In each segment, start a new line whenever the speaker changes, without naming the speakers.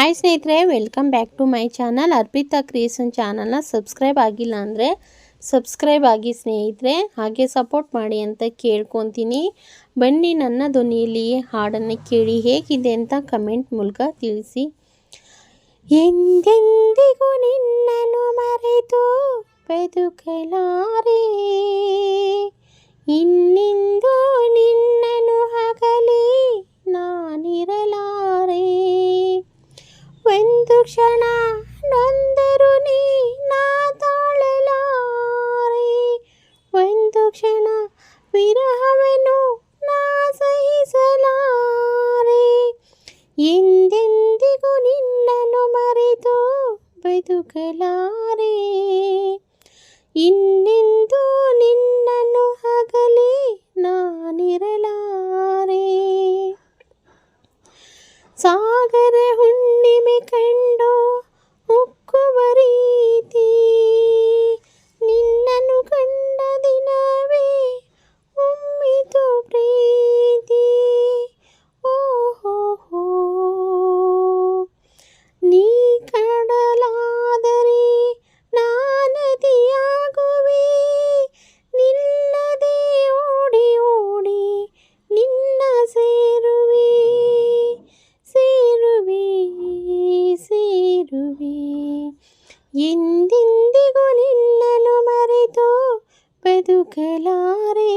Hi ಸ್ನೇಹಿತರೆ welcome back to my channel Arpita creation ಚಾನಲ್ನ subscribe ಆಗಿಲ್ಲ ಅಂದರೆ ಸಬ್ಸ್ಕ್ರೈಬ್ ಆಗಿ ಸ್ನೇಹಿತರೆ, ಹಾಗೆ ಸಪೋರ್ಟ್ ಮಾಡಿ ಅಂತ ಕೇಳ್ಕೊತೀನಿ. ಬನ್ನಿ, ನನ್ನ ಧ್ವನಿಯಲ್ಲಿ ಹಾಡನ್ನು ಕೇಳಿ ಹೇಗಿದೆ ಅಂತ ಕಮೆಂಟ್ ಮೂಲಕ ತಿಳಿಸಿ. ಎಂದೆಂದಿಗೂ ನಿನ್ನನ್ನು ಮರೆತು ಬದುಕಲಾರೆ. ಇನ್ನಿಂದು ciao. ಎಂದೆಂದಿಗೂ ನಿನ್ನನ್ನು ಮರೆತು ಬದುಕಲಾರೆ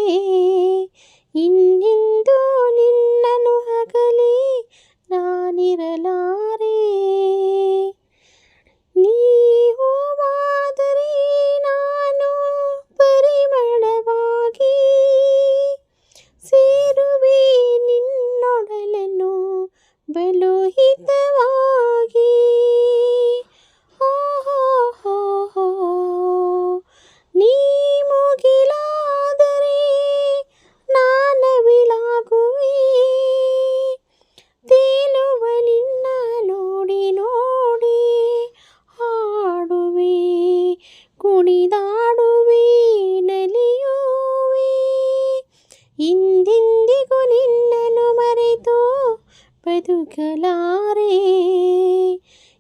ಬದುಕಲಾರೆ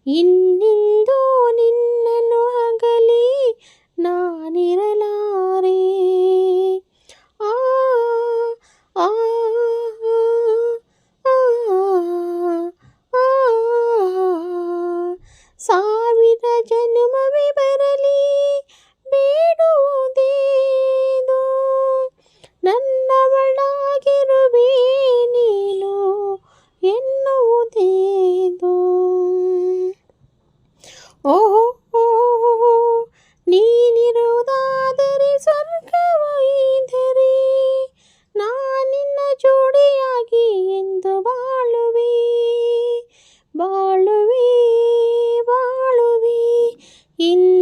ಇನ್ನಿಂದು ನಿನ್ನನ್ನು ಅಗಲಿ ನಾನಿರಲಾರೆ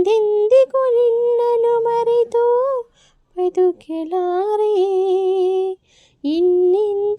ಹಿಂದೆಂದಿಗೂ ನಿನ್ನನ್ನು ಮರೆತು ಬದುಕಲಾರೆ ಇನ್ನೆಂದು